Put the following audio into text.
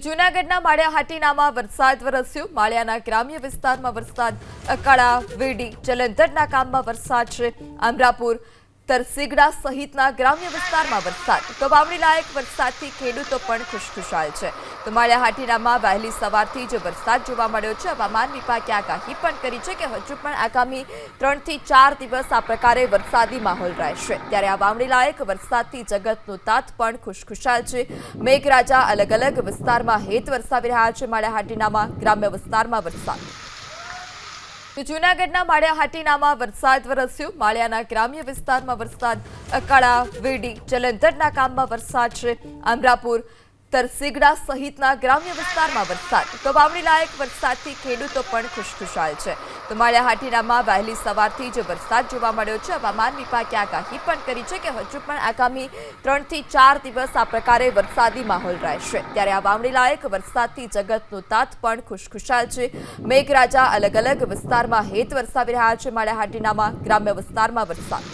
જૂનાગઢના માળિયા હાટીનામાં વરસાદ વરસ્યો. માળિયાના ગ્રામ્ય વિસ્તારમાં વરસાદ. અકાળા, વેડી, જલંધરના કામમાં વરસાદ છે. આમરાપુર તરસીગડા સહિતના ગ્રામ્ય વિસ્તારમાં વરસાદ. તો વાવણી લાયક વરસાદથી ખેડૂતો પણ ખુશખુશાલ છે. તો માળિયા હાટીનામાં વહેલી સવારથી જ વરસાદ જોવા મળ્યો છે. હવામાન વિભાગે આગાહી પણ કરી છે કે હજુ પણ આગામી ત્રણથી ચાર દિવસ આ પ્રકારે વરસાદી માહોલ રહેશે. ત્યારે આ વાવણી લાયક વરસાદથી જગતનું તાત પણ ખુશખુશાલ છે. મેઘરાજા અલગ અલગ વિસ્તારમાં હેત વરસાવી રહ્યા છે. માળિયાહાટીનામાં ગ્રામ્ય વિસ્તારમાં વરસાદ. જૂનાગઢના માળિયા હાટીનામાં વરસાદ વરસ્યો. માળિયાના ગ્રામ્ય વિસ્તારમાં વરસાદ. અકાળા, વેડી, જલંધરના કામમાં વરસાદ છે. આમરાપુર તરસીગડા સહિતના ગ્રામ્ય વિસ્તારમાં વરસાદ. તો વાવણી લાયક વરસાદથી ખેડૂતો પણ ખુશખુશાલ છે. તો માળિયા હાટીનામાં વહેલી સવારથી જ વરસાદ જોવા મળ્યો છે. હવામાન વિભાગે આગાહી પણ કરી છે કે હજુ પણ આગામી ત્રણથી ચાર દિવસ આ પ્રકારે વરસાદી માહોલ રહેશે. ત્યારે આ વાવણી લાયક વરસાદથી જગતનું તાત પણ ખુશખુશાલ છે. મેઘરાજા અલગ અલગ વિસ્તારમાં હેત વરસાવી રહ્યા છે. માળિયા હાટીનામાં ગ્રામ્ય વિસ્તારમાં વરસાદ.